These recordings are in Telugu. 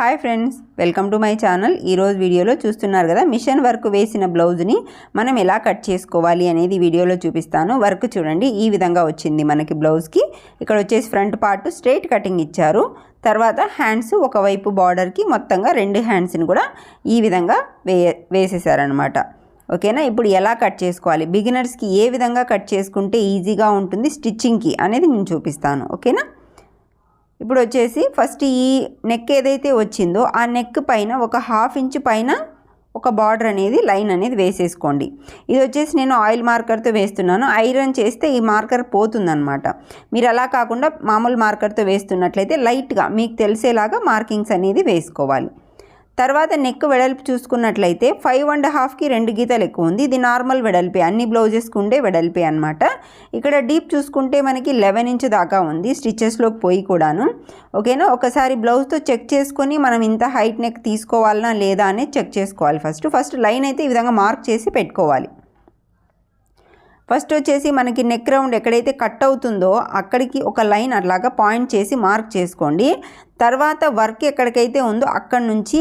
Hi friends welcome to my channel. ఈరోజు వీడియోలో చూస్తున్నారు కదా మిషన్ వర్క్ వేసిన బ్లౌజ్ని మనం ఎలా కట్ చేసుకోవాలి అనేది వీడియోలో చూపిస్తాను. వర్క్ చూడండి ఈ విధంగా వచ్చింది మనకి బ్లౌజ్కి. ఇక్కడ వచ్చేసి ఫ్రంట్ పార్ట్ స్ట్రైట్ కటింగ్ ఇచ్చారు. తర్వాత హ్యాండ్స్ ఒకవైపు బార్డర్కి మొత్తంగా రెండు హ్యాండ్స్ని కూడా ఈ విధంగా వే వేసేసారనమాట ఓకేనా? ఇప్పుడు ఎలా కట్ చేసుకోవాలి? బిగినర్స్కి ఏ విధంగా కట్ చేసుకుంటే ఈజీగా ఉంటుంది? స్టిచ్చింగ్కి అనేది నేను చూపిస్తాను. ఓకేనా? ఇప్పుడు వచ్చేసి ఫస్ట్ ఈ నెక్ ఏదైతే వచ్చిందో ఆ నెక్ పైన ఒక హాఫ్ ఇంచ్ పైన ఒక బార్డర్ అనేది లైన్ అనేది వేసేసుకోండి. ఇది వచ్చేసి నేను ఆయిల్ మార్కర్తో వేస్తున్నాను. ఐరన్ చేస్తే ఈ మార్కర్ పోతుందనమాట మీరు అలా కాకుండా మామూలు మార్కర్తో వేస్తున్నట్లయితే లైట్గా మీకు తెలిసేలాగా మార్కింగ్స్ అనేది వేసుకోవాలి. తర్వాత నెక్ వెడల్పు చూసుకున్నట్లయితే ఫైవ్ అండ్ హాఫ్కి రెండు గీతలు ఎక్కువ ఉంది. ఇది నార్మల్ వెడల్పే అన్ని బ్లౌజెస్కి ఉండే వెడల్పే అనమాట ఇక్కడ డీప్ చూసుకుంటే మనకి లెవెన్ ఇంచ్ దాకా ఉంది స్టిచ్చెస్లోకి పోయి కూడాను. ఓకేనా ఒకసారి బ్లౌజ్తో చెక్ చేసుకొని మనం ఇంత హైట్ నెక్ తీసుకోవాలనా లేదా అనేది చెక్ చేసుకోవాలి ఫస్ట్ ఫస్ట్ లైన్ అయితే ఈ విధంగా మార్క్ చేసి పెట్టుకోవాలి. ఫస్ట్ వచ్చేసి మనకి నెక్ రౌండ్ ఎక్కడైతే కట్ అవుతుందో అక్కడికి ఒక లైన్ అట్లాగా పాయింట్ చేసి మార్క్ చేసుకోండి. తర్వాత వర్క్ ఎక్కడికైతే ఉందో అక్కడ నుంచి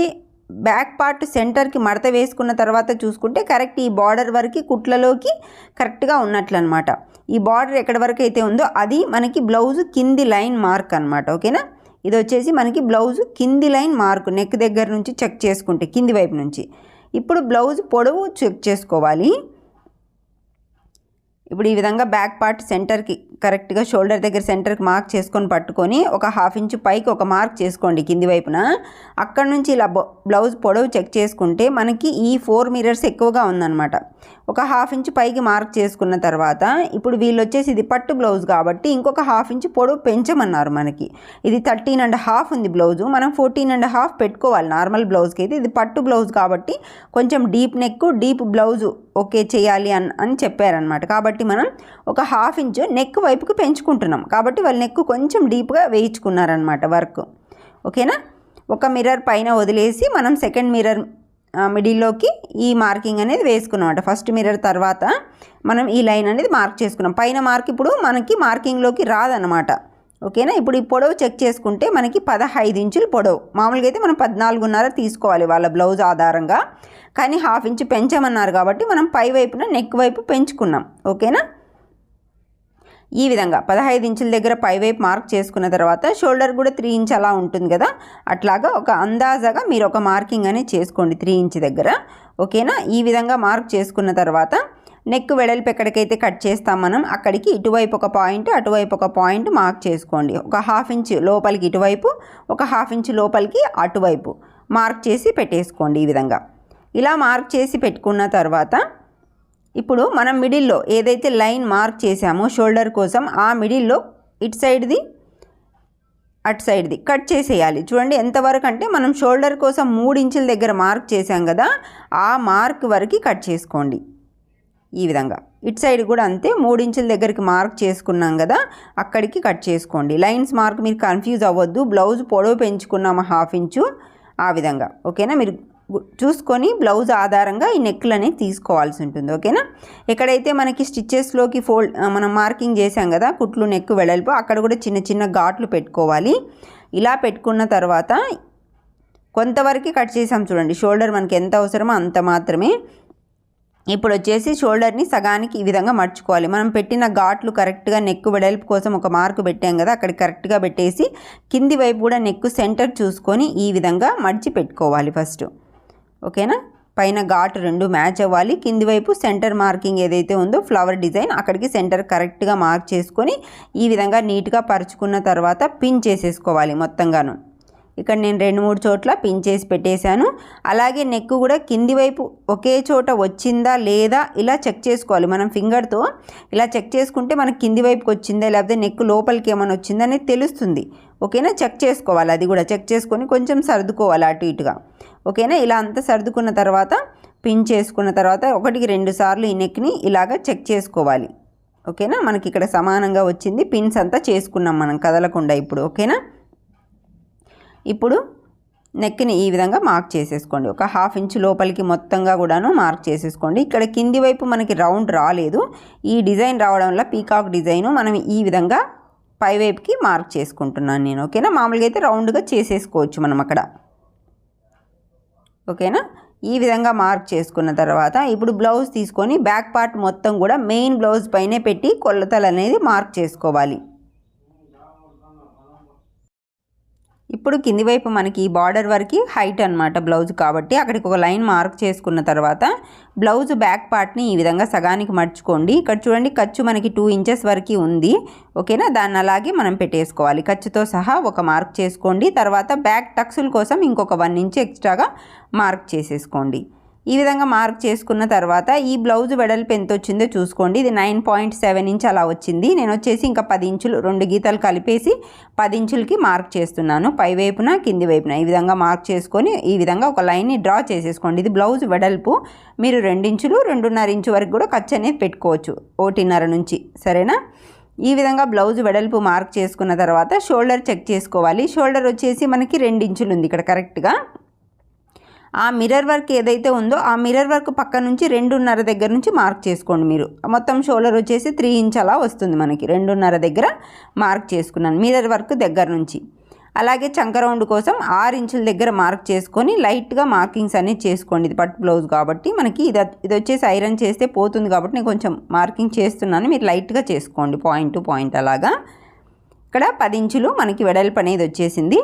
బ్యాక్ పార్ట్ సెంటర్కి మడత వేసుకున్న తర్వాత చూసుకుంటే కరెక్ట్ ఈ బార్డర్ వరకు కుట్లలోకి కరెక్ట్గా ఉన్నట్లు అనమాట ఈ బార్డర్ ఎక్కడి వరకు అయితే ఉందో అది మనకి బ్లౌజ్ కింది లైన్ మార్క్ అనమాట. ఓకేనా? ఇది వచ్చేసి మనకి బ్లౌజ్ కింది లైన్ మార్క్ నెక్ దగ్గర నుంచి చెక్ చేసుకుంటే కింది వైపు నుంచి. ఇప్పుడు బ్లౌజ్ పొడవు చెక్ చేసుకోవాలి. ఇప్పుడు ఈ విధంగా బ్యాక్ పార్ట్ సెంటర్కి కరెక్ట్గా షోల్డర్ దగ్గర సెంటర్కి మార్క్ చేసుకొని పట్టుకొని ఒక హాఫ్ ఇంచ్ పైకి ఒక మార్క్ చేసుకోండి కింది వైపున. అక్కడ నుంచి ఇలా బ్లౌజ్ పొడవు చెక్ చేసుకుంటే మనకి ఈ ఫోర్ మిరర్స్ ఎక్కువగా ఉందన్నమాట. ఒక హాఫ్ ఇంచ్ పైకి మార్క్ చేసుకున్న తర్వాత ఇప్పుడు వీళ్ళు వచ్చేసి ఇది పట్టు బ్లౌజ్ కాబట్టి ఇంకొక హాఫ్ ఇంచ్ పొడవు పెంచమన్నారు మనకి. ఇది థర్టీన్ అండ్ హాఫ్ ఉంది బ్లౌజు. మనం ఫోర్టీన్ అండ్ హాఫ్ పెట్టుకోవాలి. నార్మల్ బ్లౌజ్కి అయితే ఇది పట్టు బ్లౌజ్ కాబట్టి కొంచెం deep neck deep blouse okay చేయాలి అని అని చెప్పారనమాట కాబట్టి మనం ఒక హాఫ్ ఇంచ్ నెక్ వైపుకి పెంచుకుంటున్నాం. కాబట్టి వాళ్ళ నెక్ కొంచెం డీప్గా వేయించుకున్నారనమాట వర్క్ ఓకేనా ఒక మిర్రర్ పైన వదిలేసి మనం సెకండ్ మిర్రర్ మిడిల్లోకి ఈ మార్కింగ్ అనేది వేసుకున్నాం ఫస్ట్ మిర్రర్ తర్వాత మనం ఈ లైన్ అనేది మార్క్ చేసుకున్నాం. పైన మార్క్ ఇప్పుడు మనకి మార్కింగ్లోకి రాదనమాట ఓకేనా ఇప్పుడు ఈ పొడవు చెక్ చేసుకుంటే మనకి పదహైదు ఇంచులు పొడవు. మామూలుగా అయితే మనం పద్నాలుగున్నర తీసుకోవాలి వాళ్ళ బ్లౌజ్ ఆధారంగా. కానీ హాఫ్ ఇంచు పెంచమన్నారు కాబట్టి మనం పై వైపున నెక్ వైపు పెంచుకున్నాం. ఓకేనా ఈ విధంగా పదహైదు ఇంచుల దగ్గర పైవైపు మార్క్ చేసుకున్న తర్వాత షోల్డర్ కూడా త్రీ ఇంచ్ అలా ఉంటుంది కదా. అట్లాగా ఒక అందాజగా మీరు ఒక మార్కింగ్ అనేది చేసుకోండి త్రీ ఇంచ్ దగ్గర. ఓకేనా? ఈ విధంగా మార్క్ చేసుకున్న తర్వాత నెక్ వెడల్పు ఎక్కడికైతే కట్ చేస్తాం మనం అక్కడికి ఇటువైపు ఒక పాయింట్ అటువైపు ఒక పాయింట్ మార్క్ చేసుకోండి. ఒక హాఫ్ ఇంచ్ లోపలికి ఇటువైపు ఒక హాఫ్ ఇంచ్ లోపలికి అటువైపు మార్క్ చేసి పెట్టేసుకోండి ఈ విధంగా. ఇలా మార్క్ చేసి పెట్టుకున్న తర్వాత ఇప్పుడు మనం మిడిల్లో ఏదైతే లైన్ మార్క్ చేసామో షోల్డర్ కోసం ఆ మిడిల్లో ఇటు సైడ్ది అటు సైడ్ది కట్ చేసేయాలి. చూడండి ఎంతవరకు అంటే మనం షోల్డర్ కోసం మూడు ఇంచుల దగ్గర మార్క్ చేసాం కదా ఆ మార్క్ వరకు కట్ చేసుకోండి. ఈ విధంగా. ఇటు సైడ్ కూడా అంతే మూడు ఇంచుల దగ్గరికి మార్క్ చేసుకున్నాం కదా అక్కడికి కట్ చేసుకోండి. లైన్స్ మార్క్ మీరు కన్ఫ్యూజ్ అవ్వద్దు బ్లౌజ్ పొడవు పెంచుకున్నాము హాఫ్ ఇంచు ఆ విధంగా. ఓకేనా? మీరు చూసుకొని బ్లౌజ్ ఆధారంగా ఈ నెక్లు అనేది తీసుకోవాల్సి ఉంటుంది ఓకేనా? ఎక్కడైతే మనకి స్టిచ్చెస్లోకి ఫోల్డ్ మనం మార్కింగ్ చేసాం కదా కుట్లు నెక్ వెడల్పు అక్కడ కూడా చిన్న చిన్న ఘాట్లు పెట్టుకోవాలి. ఇలా పెట్టుకున్న తర్వాత కొంతవరకు కట్ చేసాం చూడండి షోల్డర్ మనకి ఎంత అవసరమో అంత మాత్రమే. ఇప్పుడు వచ్చేసి షోల్డర్ని సగానికి ఈ విధంగా మర్చుకోవాలి మనం పెట్టిన ఘాట్లు కరెక్ట్గా నెక్ వెడల్పు కోసం ఒక మార్కు పెట్టాం కదా అక్కడ కరెక్ట్గా పెట్టేసి కింది వైపు కూడా నెక్ సెంటర్ చూసుకొని ఈ విధంగా మడిచి పెట్టుకోవాలి ఫస్ట్. ఓకేనా? పైన ఘాట్ రెండు మ్యాచ్ అవ్వాలి. కింది వైపు సెంటర్ మార్కింగ్ ఏదైతే ఉందో ఫ్లవర్ డిజైన్ అక్కడికి సెంటర్ కరెక్ట్గా మార్క్ చేసుకొని ఈ విధంగా నీట్గా పరుచుకున్న తర్వాత పిన్ చేసేసుకోవాలి మొత్తంగాను. ఇక్కడ నేను రెండు మూడు చోట్ల పిన్ చేసి పెట్టేశాను. అలాగే నెక్ కూడా కింది వైపు ఒకే చోట వచ్చిందా లేదా ఇలా చెక్ చేసుకోవాలి. మనం ఫింగర్తో ఇలా చెక్ చేసుకుంటే మనకి కింది వైపుకి వచ్చిందా లేకపోతే నెక్ లోపలికి ఏమైనా వచ్చిందా అనేది తెలుస్తుంది. ఓకేనా? చెక్ చేసుకోవాలి. అది కూడా చెక్ చేసుకొని కొంచెం సర్దుకోవాలి అటు ఇటుగా. ఓకేనా? ఇలా అంతా సర్దుకున్న తర్వాత పిన్ చేసుకున్న తర్వాత ఒకటికి రెండు సార్లు ఈ నెక్ని ఇలాగ చెక్ చేసుకోవాలి. ఓకేనా? మనకి ఇక్కడ సమానంగా వచ్చింది. పిన్స్ అంతా చేసుకున్నాం మనం కదలకుండా ఇప్పుడు. ఓకేనా? ఇప్పుడు నెక్ని ఈ విధంగా మార్క్ చేసేసుకోండి. ఒక హాఫ్ ఇంచ్ లోపలికి మొత్తంగా కూడాను మార్క్ చేసేసుకోండి. ఇక్కడ కింది వైపు మనకి రౌండ్ రాలేదు. ఈ డిజైన్ రావడం వల్ల పీకాక్ డిజైన్ మనం ఈ విధంగా పైవైపుకి మార్క్ చేసుకుంటున్నాను నేను. ఓకేనా? మామూలుగా అయితే రౌండ్గా చేసేసుకోవచ్చు మనం అక్కడ. ఓకేనా? ఈ విధంగా మార్క్ చేసుకున్న తర్వాత ఇప్పుడు బ్లౌజ్ తీసుకొని బ్యాక్ పార్ట్ మొత్తం కూడా మెయిన్ బ్లౌజ్ పైనే పెట్టి కొలతలు అనేది మార్క్ చేసుకోవాలి. ఇప్పుడు కింది వైపు మనకి బార్డర్ వరకు హైట్ అనమాట బ్లౌజ్ కాబట్టి అక్కడికి ఒక లైన్ మార్క్ చేసుకున్న తర్వాత బ్లౌజ్ బ్యాక్ పార్ట్ని ఈ విధంగా సగానికి మర్చుకోండి ఇక్కడ చూడండి ఖర్చు మనకి టూ ఇంచెస్ వరకు ఉంది. ఓకేనా? దాన్ని అలాగే మనం పెట్టేసుకోవాలి. ఖర్చుతో సహా ఒక మార్క్ చేసుకోండి. తర్వాత బ్యాక్ టక్సుల కోసం ఇంకొక వన్ ఇంచ్ ఎక్స్ట్రాగా మార్క్ చేసేసుకోండి. ఈ విధంగా మార్క్ చేసుకున్న తర్వాత ఈ బ్లౌజ్ వెడల్పు ఎంత వచ్చిందో చూసుకోండి. ఇది నైన్ పాయింట్ సెవెన్ ఇంచ్ అలా వచ్చింది. నేను వచ్చేసి ఇంకా పది ఇంచులు రెండు గీతలు కలిపేసి పది ఇంచులకి మార్క్ చేస్తున్నాను. పై వైపున కింది వైపున. ఈ విధంగా మార్క్ చేసుకొని ఈ విధంగా ఒక లైన్ని డ్రా చేసేసుకోండి. ఇది బ్లౌజ్ వెడల్పు. మీరు రెండించులు రెండున్నర ఇంచు వరకు కూడా ఖర్చు అనేది పెట్టుకోవచ్చు. ఒకటిన్నర నుంచి. సరేనా? ఈ విధంగా బ్లౌజ్ వెడల్పు మార్క్ చేసుకున్న తర్వాత షోల్డర్ చెక్ చేసుకోవాలి. షోల్డర్ వచ్చేసి మనకి రెండు ఇంచులు ఉంది ఇక్కడ కరెక్ట్గా. ఆ మిర్రర్ వర్క్ ఏదైతే ఉందో ఆ మిర్రర్ వర్క్ పక్క నుంచి రెండున్నర దగ్గర నుంచి మార్క్ చేసుకోండి మీరు. మొత్తం షోల్డర్ వచ్చేసి త్రీ ఇంచ్ అలా వస్తుంది మనకి. రెండున్నర దగ్గర మార్క్ చేసుకున్నాను. మిర్రర్ వర్క్ దగ్గర నుంచి. అలాగే చంక రౌండ్ కోసం ఆరు ఇంచుల దగ్గర మార్క్ చేసుకొని లైట్గా మార్కింగ్స్ అనేది చేసుకోండి. ఇది పట్టు బ్లౌజ్ కాబట్టి మనకి ఇది ఇది వచ్చేసి ఐరన్ చేస్తే పోతుంది కాబట్టి నేను కొంచెం మార్కింగ్ చేస్తున్నాను. మీరు లైట్గా చేసుకోండి. పాయింట్ టు పాయింట్ అలాగా. ఇక్కడ పది ఇంచులు మనకి వెడల్పు అనేది వచ్చేసింది.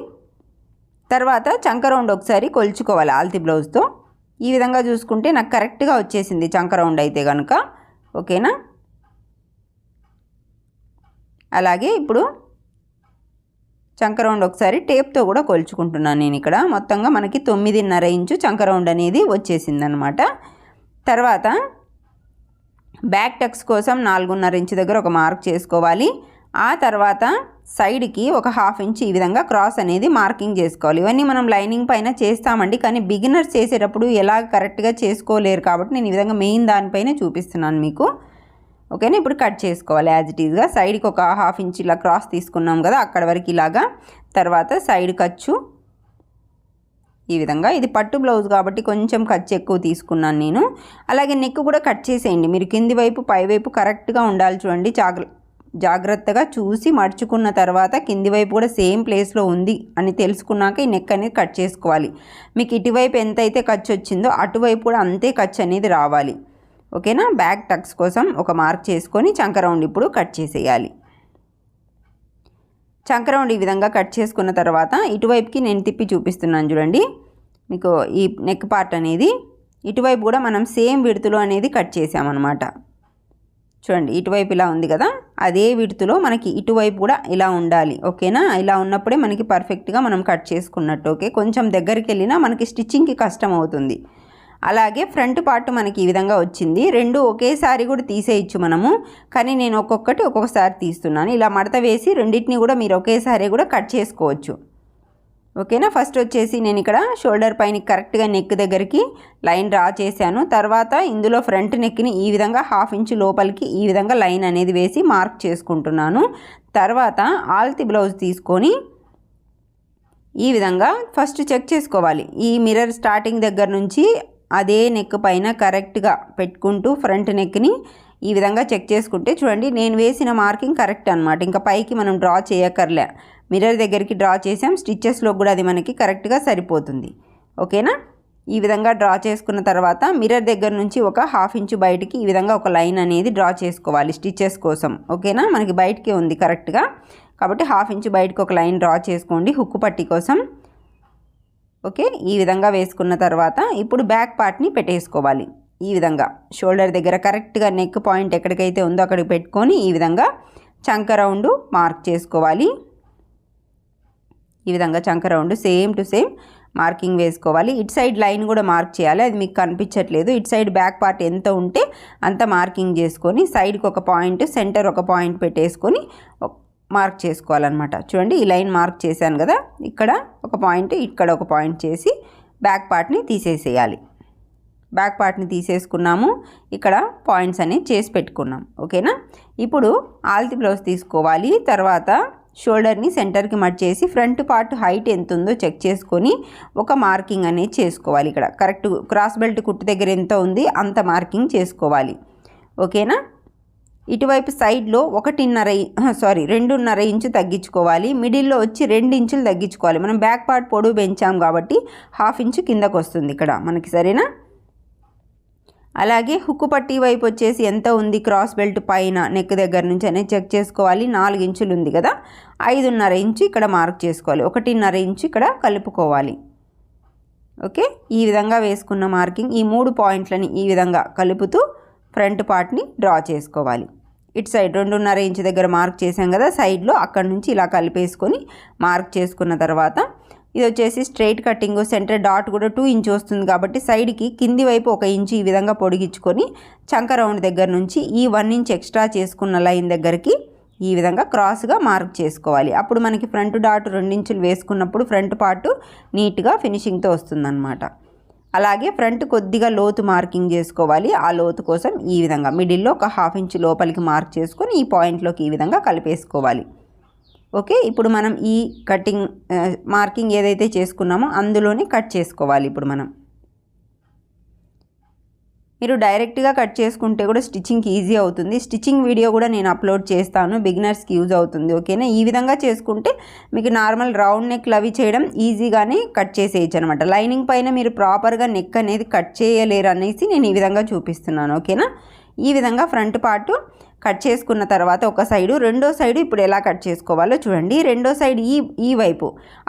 తర్వాత చంక రౌండ్ ఒకసారి కొలుచుకోవాలి ఆల్తి బ్లౌజ్తో. ఈ విధంగా చూసుకుంటే నాకు కరెక్ట్గా వచ్చేసింది చంక రౌండ్ అయితే కనుక ఓకేనా? అలాగే ఇప్పుడు చంక రౌండ్ ఒకసారి టేప్తో కూడా కొలుచుకుంటున్నాను నేను ఇక్కడ. మొత్తంగా మనకి తొమ్మిదిన్నర ఇంచు చంక రౌండ్ అనేది వచ్చేసిందనమాట. తర్వాత బ్యాక్ టక్స్ కోసం నాలుగున్నర ఇంచు దగ్గర ఒక మార్క్ చేసుకోవాలి. ఆ తర్వాత సైడ్కి ఒక హాఫ్ ఇంచ్ ఈ విధంగా క్రాస్ అనేది మార్కింగ్ చేసుకోవాలి. ఇవన్నీ మనం లైనింగ్ పైన చేస్తామండి. కానీ బిగినర్స్ చేసేటప్పుడు ఎలా కరెక్ట్గా చేసుకోలేరు కాబట్టి నేను ఈ విధంగా మెయిన్ దానిపైన చూపిస్తున్నాను మీకు. ఓకేనా? ఇప్పుడు కట్ చేసుకోవాలి యాజ్ ఇట్ ఈజ్గా. సైడ్కి ఒక హాఫ్ ఇంచ్ ఇలా క్రాస్ తీసుకున్నాం కదా అక్కడ వరకు ఇలాగా. తర్వాత సైడ్ ఖర్చు. ఈ విధంగా. ఇది పట్టు బ్లౌజ్ కాబట్టి కొంచెం ఖర్చు ఎక్కువ తీసుకున్నాను నేను. అలాగే నెక్ కూడా కట్ చేసేయండి. మీరు కింది వైపు పై వైపు కరెక్ట్గా ఉండాలి చూడండి. జాగ్ర జాగ్రత్తగా చూసి మడుచుకున్న తర్వాత కింది వైపు కూడా సేమ్ ప్లేస్లో ఉంది అని తెలుసుకున్నాక ఈ నెక్ అనేది కట్ చేసుకోవాలి. మీకు ఇటువైపు ఎంత అయితే ఖర్చు వచ్చిందో అటువైపు కూడా అంతే ఖర్చు అనేది రావాలి. ఓకేనా? బ్యాక్ టక్స్ కోసం ఒక మార్క్ చేసుకొని చంక రౌండ్ ఇప్పుడు కట్ చేసేయాలి. చంక రౌండ్ ఈ విధంగా కట్ చేసుకున్న తర్వాత ఇటువైపుకి నేను తిప్పి చూపిస్తున్నాను చూడండి. మీకు ఈ నెక్ పార్ట్ అనేది ఇటువైపు కూడా మనం సేమ్ విడుతులో అనేది కట్ చేసామన్నమాట. చూడండి ఇటువైపు ఇలా ఉంది కదా? అదే విడుతులో మనకి ఇటువైపు కూడా ఇలా ఉండాలి ఓకేనా? ఇలా ఉన్నప్పుడే మనకి పర్ఫెక్ట్గా మనం కట్ చేసుకున్నట్టు ఓకే? కొంచెం దగ్గరికి వెళ్ళినా మనకి స్టిచ్చింగ్కి కష్టం అవుతుంది. అలాగే ఫ్రంట్ పార్ట్ మనకి ఈ విధంగా వచ్చింది. రెండు ఒకేసారి కూడా తీసేయచ్చు మనము కానీ నేను ఒక్కొక్కటి ఒక్కొక్కసారి తీస్తున్నాను. ఇలా మడత వేసి రెండింటిని కూడా మీరు ఒకేసారి కూడా కట్ చేసుకోవచ్చు. ఓకేనా? ఫస్ట్ వచ్చేసి నేను ఇక్కడ షోల్డర్ పైన కరెక్ట్గా నెక్ దగ్గరికి లైన్ డ్రా చేశాను. తర్వాత ఇందులో ఫ్రంట్ నెక్ని ఈ విధంగా హాఫ్ ఇంచ్ లోపలికి ఈ విధంగా లైన్ అనేది వేసి మార్క్ చేసుకుంటున్నాను. తర్వాత ఆల్తి బ్లౌజ్ తీసుకొని ఈ విధంగా ఫస్ట్ చెక్ చేసుకోవాలి. ఈ మిర్రర్ స్టార్టింగ్ దగ్గర నుంచి అదే నెక్ పైన కరెక్ట్గా పెట్టుకుంటూ ఫ్రంట్ నెక్ని ఈ విధంగా చెక్ చేసుకుంటే చూడండి నేను వేసిన మార్కింగ్ కరెక్ట్ అనమాట ఇంకా పైకి మనం డ్రా చేయక్కర్లే. మిర్రర్ దగ్గరికి డ్రా చేసాం స్టిచ్చెస్లో కూడా అది మనకి కరెక్ట్గా సరిపోతుంది. ఓకేనా ఈ విధంగా డ్రా చేసుకున్న తర్వాత మిర్రర్ దగ్గర నుంచి ఒక హాఫ్ ఇంచు బయటికి ఈ విధంగా ఒక లైన్ అనేది డ్రా చేసుకోవాలి స్టిచ్చెస్ కోసం. ఓకేనా మనకి బయటికి ఉంది కరెక్ట్గా కాబట్టి హాఫ్ ఇంచు బయటకు ఒక లైన్ డ్రా చేసుకోండి హుక్కు పట్టి కోసం. ఓకే ఈ విధంగా వేసుకున్న తర్వాత ఇప్పుడు బ్యాక్ పార్ట్ని పెట్టేసుకోవాలి. ఈ విధంగా షోల్డర్ దగ్గర కరెక్ట్గా నెక్ పాయింట్ ఎక్కడికైతే ఉందో అక్కడికి పెట్టుకొని ఈ విధంగా చంక రౌండ్ మార్క్ చేసుకోవాలి. ఈ విధంగా చంక round same to same marking వేసుకోవాలి. ఇటు సైడ్ లైన్ కూడా మార్క్ చేయాలి. అది మీకు కనిపించట్లేదు. ఇటు సైడ్ బ్యాక్ పార్ట్ ఎంత ఉంటే అంత మార్కింగ్ చేసుకొని సైడ్కి ఒక పాయింట్ సెంటర్ ఒక పాయింట్ పెట్టేసుకొని మార్క్ చేసుకోవాలన్నమాట. చూడండి ఈ లైన్ మార్క్ చేశాను కదా. ఇక్కడ ఒక పాయింట్ ఇక్కడ ఒక పాయింట్ చేసి బ్యాక్ పార్ట్ని తీసేసేయాలి. బ్యాక్ పార్ట్ని తీసేసుకున్నాము. ఇక్కడ పాయింట్స్ అనేవి చేసి పెట్టుకున్నాం. ఓకేనా? ఇప్పుడు ఆల్తి బ్లౌజ్ తీసుకోవాలి. తర్వాత షోల్డర్ని సెంటర్కి మట్ చేసి ఫ్రంట్ పార్ట్ హైట్ ఎంత ఉందో చెక్ చేసుకొని ఒక మార్కింగ్ అనేది చేసుకోవాలి ఇక్కడ. కరెక్ట్ క్రాస్ బెల్ట్ కుట్టు దగ్గర ఎంత ఉంది అంత మార్కింగ్ చేసుకోవాలి. ఓకేనా? ఇటువైపు సైడ్లో ఒకటిన్నర సారీ రెండున్నర ఇంచు తగ్గించుకోవాలి. మిడిల్లో వచ్చి రెండు ఇంచులు తగ్గించుకోవాలి. మనం బ్యాక్ పార్ట్ పొడవు పెంచాం కాబట్టి హాఫ్ ఇంచు కిందకు వస్తుంది ఇక్కడ మనకి సరేనా? అలాగే హుక్కు పట్టీ వైపు వచ్చేసి ఎంత ఉంది క్రాస్ బెల్ట్ పైన నెక్ దగ్గర నుంచి అనేది చెక్ చేసుకోవాలి. నాలుగు ఇంచులు ఉంది కదా. ఐదున్నర ఇంచు ఇక్కడ మార్క్ చేసుకోవాలి. ఒకటిన్నర ఇంచు ఇక్కడ కలుపుకోవాలి. ఓకే? ఈ విధంగా వేసుకున్న మార్కింగ్ ఈ మూడు పాయింట్లని ఈ విధంగా కలుపుతూ ఫ్రంట్ పార్ట్ని డ్రా చేసుకోవాలి. ఇటు సైడ్ రెండున్నర ఇంచు దగ్గర మార్క్ చేసాం కదా. సైడ్లో అక్కడ నుంచి ఇలా కలిపేసుకొని మార్క్ చేసుకున్న తర్వాత ఇది వచ్చేసి స్ట్రైట్ కటింగ్ సెంటర్ డాట్ కూడా టూ ఇంచ్ వస్తుంది కాబట్టి సైడ్కి కింది వైపు ఒక ఇంచు ఈ విధంగా పొడిగించుకొని చంక రౌండ్ దగ్గర నుంచి ఈ వన్ ఇంచ్ ఎక్స్ట్రా చేసుకున్న లైన్ దగ్గరికి ఈ విధంగా క్రాస్గా మార్క్ చేసుకోవాలి. అప్పుడు మనకి ఫ్రంట్ డాట్ రెండించులు వేసుకున్నప్పుడు ఫ్రంట్ పార్ట్ నీట్గా ఫినిషింగ్తో వస్తుందన్నమాట. అలాగే ఫ్రంట్ కొద్దిగా లోతు మార్కింగ్ చేసుకోవాలి. ఆ లోతు కోసం ఈ విధంగా మిడిల్లో ఒక హాఫ్ ఇంచ్ లోపలికి మార్క్ చేసుకొని ఈ పాయింట్లోకి ఈ విధంగా కలిపేసుకోవాలి. ఓకే? ఇప్పుడు మనం ఈ కటింగ్ మార్కింగ్ ఏదైతే చేసుకున్నామో అందులోనే కట్ చేసుకోవాలి ఇప్పుడు మనం. మీరు డైరెక్ట్గా కట్ చేసుకుంటే కూడా స్టిచ్చింగ్కి ఈజీ అవుతుంది. స్టిచ్చింగ్ వీడియో కూడా నేను అప్లోడ్ చేస్తాను. బిగినర్స్కి యూజ్ అవుతుంది ఓకేనా? ఈ విధంగా చేసుకుంటే మీకు నార్మల్ రౌండ్ నెక్లు అవి చేయడం ఈజీగానే కట్ చేసేయచ్చు అనమాట లైనింగ్ పైన మీరు ప్రాపర్గా నెక్ అనేది కట్ చేయలేరు అనేసి నేను ఈ విధంగా చూపిస్తున్నాను ఓకేనా? ఈ విధంగా ఫ్రంట్ పార్ట్ కట్ చేసుకున్న తర్వాత ఒక సైడు రెండో సైడు ఇప్పుడు ఎలా కట్ చేసుకోవాలో చూడండి. రెండో సైడ్ ఈ ఈ వైపు.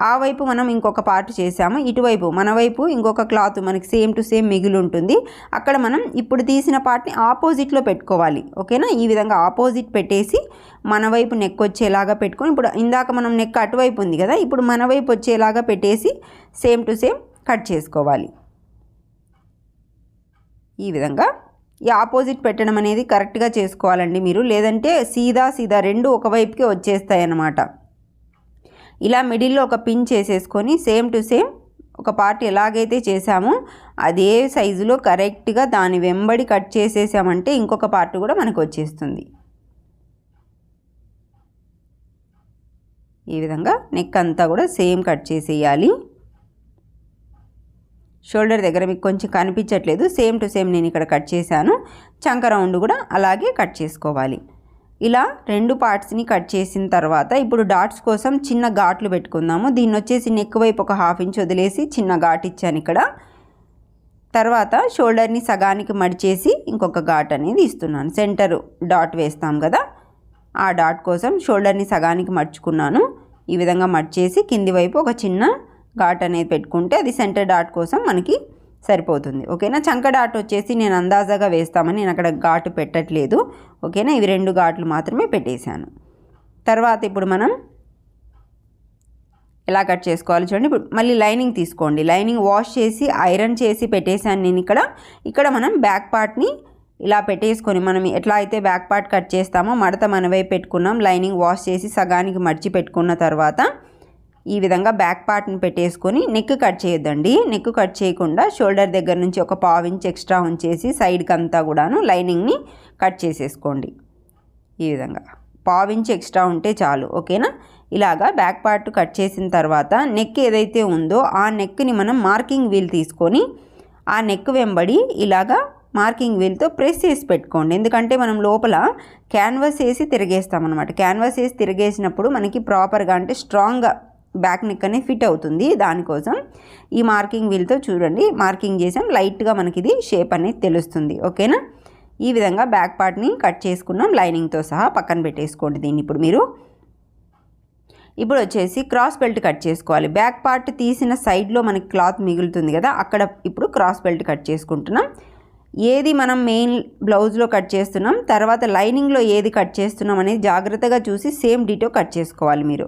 ఆ వైపు మనం ఇంకొక పార్ట్ చేసాము ఇటువైపు మన వైపు ఇంకొక క్లాత్ మనకి సేమ్ టు సేమ్ మిగిలి ఉంటుంది. అక్కడ మనం ఇప్పుడు తీసిన పార్ట్ని ఆపోజిట్లో పెట్టుకోవాలి. ఓకేనా? ఈ విధంగా ఆపోజిట్ పెట్టేసి మన వైపు నెక్ వచ్చేలాగా పెట్టుకొని ఇప్పుడు ఇందాక మనం నెక్ అటువైపు ఉంది కదా ఇప్పుడు మన వైపు వచ్చేలాగా పెట్టేసి సేమ్ టు సేమ్ కట్ చేసుకోవాలి. ఈ విధంగా ఈ ఆపోజిట్ పెట్టడం అనేది కరెక్ట్గా చేసుకోవాలండి మీరు. లేదంటే సీదా సీదా రెండు ఒకవైపుకి వచ్చేస్తాయి అన్నమాట ఇలా మిడిల్లో ఒక పిన్ చేసేసుకొని సేమ్ టు సేమ్ ఒక పార్ట్ ఎలాగైతే చేసామో అదే సైజులో కరెక్ట్గా దాని వెంబడి కట్ చేసేసామంటే ఇంకొక పార్ట్ కూడా మనకు వచ్చేస్తుంది. ఈ విధంగా నెక్ అంతా కూడా సేమ్ కట్ చేసేయాలి. షోల్డర్ దగ్గర మీకు కొంచెం కనిపించట్లేదు. సేమ్ టు సేమ్ నేను ఇక్కడ కట్ చేశాను. చంక రౌండ్ కూడా అలాగే కట్ చేసుకోవాలి. ఇలా రెండు పార్ట్స్ని కట్ చేసిన తర్వాత ఇప్పుడు డాట్స్ కోసం చిన్న ఘాట్లు పెట్టుకుందాము. దీన్ని వచ్చేసి నెక్ వైపు ఒక హాఫ్ ఇంచ్ వదిలేసి చిన్న ఘాట్ ఇచ్చాను ఇక్కడ. తర్వాత షోల్డర్ని సగానికి మడిచేసి ఇంకొక ఘాట్ అనేది ఇస్తున్నాను. సెంటర్ డాట్ వేస్తాం కదా. ఆ డాట్ కోసం షోల్డర్ని సగానికి మడుచుకున్నాను. ఈ విధంగా మడిచేసి కింది వైపు ఒక చిన్న ఘాట్ అనేది పెట్టుకుంటే అది సెంటర్ డాట్ కోసం మనకి సరిపోతుంది. ఓకేనా? చంక డాట్ వచ్చేసి నేను అందాజాగా వేస్తామని నేను అక్కడ ఘాటు పెట్టట్లేదు. ఓకేనా? ఇవి రెండు ఘాట్లు మాత్రమే పెట్టేశాను. తర్వాత ఇప్పుడు మనం ఎలా కట్ చేసుకోవాలి చూడండి. ఇప్పుడు మళ్ళీ లైనింగ్ తీసుకోండి. లైనింగ్ వాష్ చేసి ఐరన్ చేసి పెట్టేశాను నేను ఇక్కడ. ఇక్కడ మనం బ్యాక్ పార్ట్ని ఇలా పెట్టేసుకొని మనం ఎట్లా అయితే బ్యాక్ పార్ట్ కట్ చేస్తామో మడత మన వైపు పెట్టుకున్నాం లైనింగ్ వాష్ చేసి సగానికి మడిచి పెట్టుకున్న తర్వాత ఈ విధంగా బ్యాక్ పార్ట్ని పెట్టేసుకొని నెక్ కట్ చేయొద్దండి. నెక్ కట్ చేయకుండా షోల్డర్ దగ్గర నుంచి ఒక పావు ఇంచ్ ఎక్స్ట్రా ఉంచేసి సైడ్కి అంతా కూడాను లైనింగ్ని కట్ చేసేసుకోండి. ఈ విధంగా పావు ఇంచ్ ఎక్స్ట్రా ఉంటే చాలు ఓకేనా ఇలాగా బ్యాక్ పార్ట్ కట్ చేసిన తర్వాత నెక్ ఏదైతే ఉందో ఆ నెక్ని మనం మార్కింగ్ వీల్ తీసుకొని ఆ నెక్ వెంబడి ఇలాగా మార్కింగ్ వీల్తో ప్రెస్ చేసి పెట్టుకోండి. ఎందుకంటే మనం లోపల క్యాన్వాస్ వేసి తిరిగేస్తాం అనమాట క్యాన్వాస్ వేసి తిరిగేసినప్పుడు మనకి ప్రాపర్గా అంటే స్ట్రాంగ్గా బ్యాక్ నెక్ అనేది ఫిట్ అవుతుంది దానికోసం. ఈ మార్కింగ్ వీల్తో చూడండి. మార్కింగ్ చేసాం. లైట్గా మనకి ఇది షేప్ అనేది తెలుస్తుంది. ఓకేనా? ఈ విధంగా బ్యాక్ పార్ట్ని కట్ చేసుకున్నాం. లైనింగ్తో సహా పక్కన పెట్టేసుకోండి దీన్ని ఇప్పుడు మీరు. ఇప్పుడు వచ్చేసి క్రాస్ బెల్ట్ కట్ చేసుకోవాలి. బ్యాక్ పార్ట్ తీసిన సైడ్లో మనకి క్లాత్ మిగులుతుంది కదా అక్కడ ఇప్పుడు క్రాస్ బెల్ట్ కట్ చేసుకుంటున్నాం. ఏది మనం మెయిన్ బ్లౌజ్లో కట్ చేస్తున్నాం తర్వాత లైనింగ్లో ఏది కట్ చేస్తున్నాం అనేది జాగ్రత్తగా చూసి సేమ్ డిటో కట్ చేసుకోవాలి మీరు.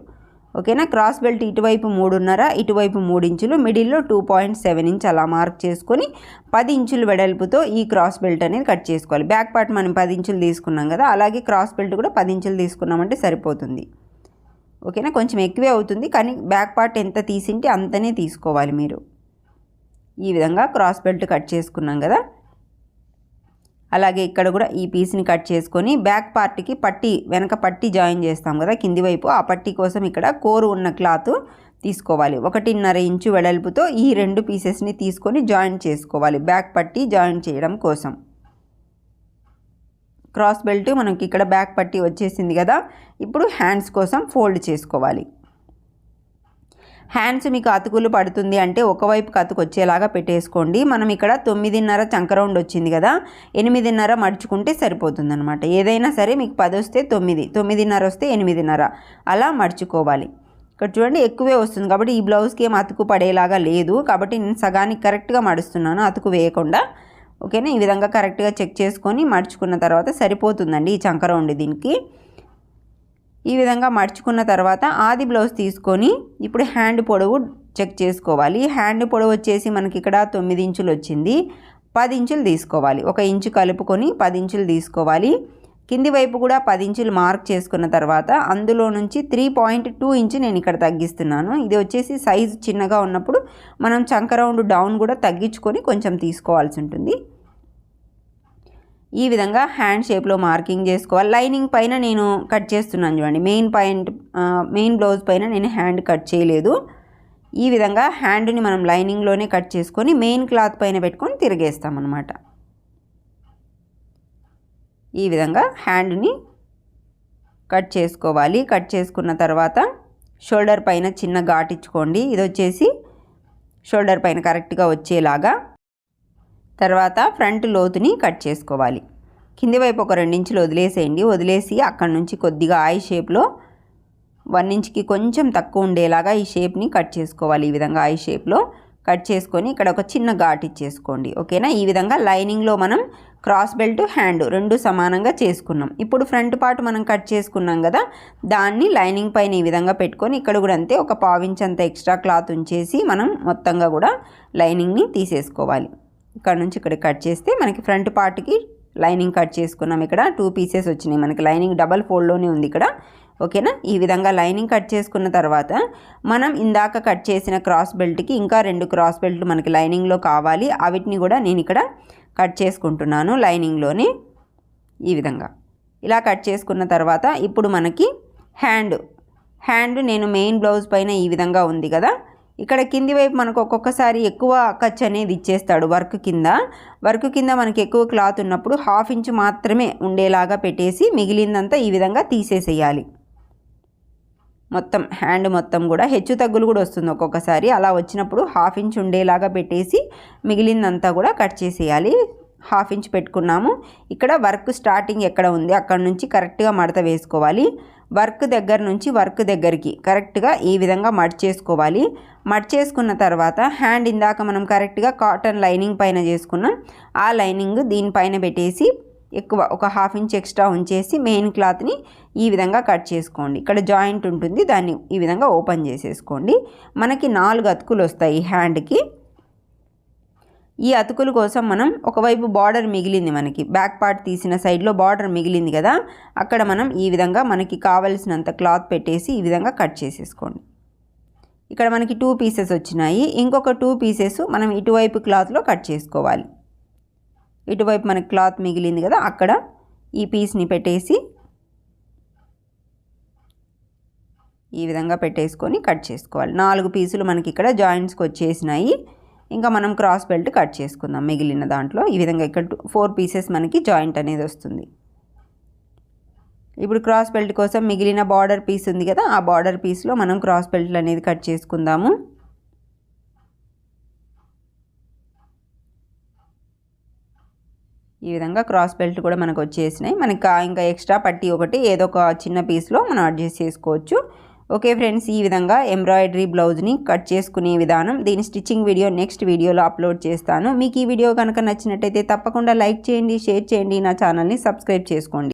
ఓకేనా? క్రాస్ బెల్ట్ ఇటువైపు మూడున్నర ఇటువైపు మూడు ఇంచులు మిడిల్లో టూ పాయింట్ సెవెన్ ఇంచ్ అలా మార్క్ చేసుకొని పది ఇంచులు వెడల్పుతో ఈ క్రాస్ బెల్ట్ అనేది కట్ చేసుకోవాలి. బ్యాక్ పార్ట్ మనం పది ఇంచులు తీసుకున్నాం కదా అలాగే క్రాస్ బెల్ట్ కూడా పది ఇంచులు తీసుకున్నామంటే సరిపోతుంది. ఓకేనా? కొంచెం ఎక్కువే అవుతుంది కానీ బ్యాక్ పార్ట్ ఎంత తీసింటే అంతనే తీసుకోవాలి మీరు. ఈ విధంగా క్రాస్ బెల్ట్ కట్ చేసుకున్నాం కదా అలాగే ఇక్కడ కూడా ఈ పీస్ని కట్ చేసుకొని బ్యాక్ పార్ట్కి పట్టి వెనక పట్టి జాయిన్ చేస్తాం కదా కింది వైపు. ఆ పట్టి కోసం ఇక్కడ కోరు ఉన్న క్లాత్ తీసుకోవాలి. ఒకటిన్నర ఇంచు వెడల్పుతో ఈ రెండు పీసెస్ని తీసుకొని జాయిన్ చేసుకోవాలి. బ్యాక్ పట్టి జాయిన్ చేయడం కోసం. క్రాస్ బెల్ట్ మనకి ఇక్కడ బ్యాక్ పట్టి వచ్చేసింది కదా. ఇప్పుడు హ్యాండ్స్ కోసం ఫోల్డ్ చేసుకోవాలి. హ్యాండ్స్ మీకు అతుకులు పడుతుంది అంటే ఒకవైపు అతుకు వచ్చేలాగా పెట్టేసుకోండి. మనం ఇక్కడ తొమ్మిదిన్నర చంక రౌండ్ వచ్చింది కదా ఎనిమిదిన్నర మడుచుకుంటే సరిపోతుంది అనమాట ఏదైనా సరే మీకు పది వస్తే తొమ్మిది తొమ్మిదిన్నర వస్తే ఎనిమిదిన్నర. అలా మడుచుకోవాలి. ఇక్కడ చూడండి ఎక్కువే వస్తుంది కాబట్టి ఈ బ్లౌజ్కి ఏం అతుకు పడేలాగా లేదు. కాబట్టి నేను సగానికి కరెక్ట్గా మడుస్తున్నాను అతుకు వేయకుండా. ఓకేనా? ఈ విధంగా కరెక్ట్గా చెక్ చేసుకొని మడుచుకున్న తర్వాత సరిపోతుందండి ఈ చంకరౌండ్ దీనికి. ఈ విధంగా మడుచుకున్న తర్వాత ఆది బ్లౌజ్ తీసుకొని ఇప్పుడు హ్యాండ్ పొడవు చెక్ చేసుకోవాలి. హ్యాండ్ పొడవు వచ్చేసి మనకి ఇక్కడ తొమ్మిది ఇంచులు వచ్చింది. పది ఇంచులు తీసుకోవాలి. ఒక ఇంచు కలుపుకొని పది ఇంచులు తీసుకోవాలి. కింది వైపు కూడా పది ఇంచులు మార్క్ చేసుకున్న తర్వాత అందులో నుంచి త్రీ పాయింట్ టూ ఇంచు నేను ఇక్కడ తగ్గిస్తున్నాను. ఇది వచ్చేసి సైజు చిన్నగా ఉన్నప్పుడు మనం చంక రౌండ్ డౌన్ కూడా తగ్గించుకొని కొంచెం తీసుకోవాల్సి ఉంటుంది. ఈ విధంగా హ్యాండ్ షేప్లో మార్కింగ్ చేసుకోవాలి. లైనింగ్ పైన నేను కట్ చేస్తున్నాను చూడండి. మెయిన్ పాయింట్ మెయిన్ బ్లౌజ్ పైన నేను హ్యాండ్ కట్ చేయలేదు. ఈ విధంగా హ్యాండ్ని మనం లైనింగ్లోనే కట్ చేసుకొని మెయిన్ క్లాత్ పైన పెట్టుకొని తిరిగేస్తామన్నమాట. ఈ విధంగా హ్యాండ్ని కట్ చేసుకోవాలి. కట్ చేసుకున్న తర్వాత షోల్డర్ పైన చిన్న ఘాట్ ఇచ్చుకోండి. ఇది వచ్చేసి షోల్డర్ పైన కరెక్ట్గా వచ్చేలాగా తర్వాత ఫ్రంట్ లోతుని కట్ చేసుకోవాలి. కింది వైపు ఒక రెండించులు వదిలేసేయండి. వదిలేసి అక్కడ నుంచి కొద్దిగా ఐ షేప్లో వన్ ఇంచ్కి కొంచెం తక్కువ ఉండేలాగా ఈ షేప్ని కట్ చేసుకోవాలి. ఈ విధంగా ఐ షేప్లో కట్ చేసుకొని ఇక్కడ ఒక చిన్న ఘాట్ ఇచ్చేసుకోండి. ఓకేనా? ఈ విధంగా లైనింగ్లో మనం క్రాస్ బెల్ట్ హ్యాండ్ రెండు సమానంగా చేసుకున్నాం. ఇప్పుడు ఫ్రంట్ పార్ట్ మనం కట్ చేసుకున్నాం కదా దాన్ని లైనింగ్ పైన ఈ విధంగా పెట్టుకొని ఇక్కడ కూడా అంతే ఒక పావించ్ అంత ఎక్స్ట్రా క్లాత్ ఉంచేసి మనం మొత్తంగా కూడా లైనింగ్ని తీసేసుకోవాలి. ఇక్కడ నుంచి ఇక్కడ కట్ చేస్తే మనకి ఫ్రంట్ పార్ట్కి లైనింగ్ కట్ చేసుకున్నాం ఇక్కడ. టూ పీసెస్ వచ్చినాయి. మనకి లైనింగ్ డబల్ ఫోల్డ్లోనే ఉంది ఇక్కడ. ఓకేనా ఈ విధంగా లైనింగ్ కట్ చేసుకున్న తర్వాత మనం ఇందాక కట్ చేసిన క్రాస్ బెల్ట్కి ఇంకా రెండు క్రాస్ బెల్ట్ మనకి లైనింగ్లో కావాలి. అవిటిని కూడా నేను ఇక్కడ కట్ చేసుకుంటున్నాను లైనింగ్లోని ఈ విధంగా. ఇలా కట్ చేసుకున్న తర్వాత ఇప్పుడు మనకి హ్యాండ్ హ్యాండ్ నేను మెయిన్ బ్లౌజ్ పైన ఈ విధంగా ఉంది కదా? ఇక్కడ కింది వైపు మనకు ఒక్కొక్కసారి ఎక్కువ ఖర్చు అనేది ఇచ్చేస్తాడు వర్క్ కింద. వర్క్ కింద మనకి ఎక్కువ క్లాత్ ఉన్నప్పుడు హాఫ్ ఇంచ్ మాత్రమే ఉండేలాగా పెట్టేసి మిగిలిందంతా ఈ విధంగా తీసేసేయాలి. మొత్తం హ్యాండ్ మొత్తం కూడా హెచ్చు తగ్గులు కూడా వస్తుంది ఒక్కొక్కసారి. అలా వచ్చినప్పుడు హాఫ్ ఇంచ్ ఉండేలాగా పెట్టేసి మిగిలిందంతా కూడా కట్ చేసేయాలి. హాఫ్ ఇంచ్ పెట్టుకున్నాము. ఇక్కడ వర్క్ స్టార్టింగ్ ఎక్కడ ఉంది? అక్కడ నుంచి కరెక్ట్గా మడత వేసుకోవాలి. వర్క్ దగ్గర నుంచి వర్క్ దగ్గరికి. కరెక్ట్గా ఈ విధంగా మడ్ చేసుకోవాలి. మడ్ చేసుకున్న తర్వాత హ్యాండ్ ఇందాక మనం కరెక్ట్గా కాటన్ లైనింగ్ పైన చేసుకున్నాం. ఆ లైనింగ్ దీనిపైన పెట్టేసి ఎక్కువ ఒక హాఫ్ ఇంచ్ ఎక్స్ట్రా ఉంచేసి మెయిన్ క్లాత్ని ఈ విధంగా కట్ చేసుకోండి. ఇక్కడ జాయింట్ ఉంటుంది. దాన్ని ఈ విధంగా ఓపెన్ చేసేసుకోండి. మనకి నాలుగు అతుకులు వస్తాయి హ్యాండ్కి. ఈ అతుకుల కోసం మనం ఒకవైపు బార్డర్ మిగిలింది మనకి. బ్యాక్ పార్ట్ తీసిన సైడ్లో బార్డర్ మిగిలింది కదా? అక్కడ మనం ఈ విధంగా మనకి కావలసినంత క్లాత్ పెట్టేసి ఈ విధంగా కట్ చేసేసుకోండి. ఇక్కడ మనకి టూ పీసెస్ వచ్చినాయి. ఇంకొక టూ పీసెస్ మనం ఇటువైపు క్లాత్లో కట్ చేసుకోవాలి. ఇటువైపు మనకి క్లాత్ మిగిలింది కదా? అక్కడ ఈ పీస్ని పెట్టేసి ఈ విధంగా పెట్టేసుకొని కట్ చేసుకోవాలి. నాలుగు పీసులు మనకి ఇక్కడ జాయింట్స్కి వచ్చేసినాయి. ఇంకా మనం క్రాస్ బెల్ట్ కట్ చేసుకుందాం. మిగిలిన దాంట్లో ఈ విధంగా ఇక్కడ ఫోర్ పీసెస్ మనకి జాయింట్ అనేది వస్తుంది. ఇప్పుడు క్రాస్ బెల్ట్ కోసం మిగిలిన బార్డర్ పీస్ ఉంది కదా ఆ బార్డర్ పీస్లో మనం క్రాస్ బెల్ట్లు అనేది కట్ చేసుకుందాము. ఈ విధంగా క్రాస్ బెల్ట్ కూడా మనకు వచ్చేసినాయి. మనకి ఇంకా ఎక్స్ట్రా పట్టి ఒకటి ఏదో ఒక చిన్న పీస్లో మనం అడ్జస్ట్ చేసుకోవచ్చు. ఓకే ఫ్రెండ్స్ ఈ విధంగా ఎంబ్రాయిడరీ బ్లౌజ్ని కట్ చేసుకునే విధానం. దీని స్టిచ్చింగ్ వీడియో నెక్స్ట్ వీడియోలో అప్లోడ్ చేస్తాను. మీకు ఈ వీడియో కనుక నచ్చినట్టయితే తప్పకుండా లైక్ చేయండి షేర్ చేయండి. నా ఛానల్ని సబ్స్క్రైబ్ చేసుకోండి.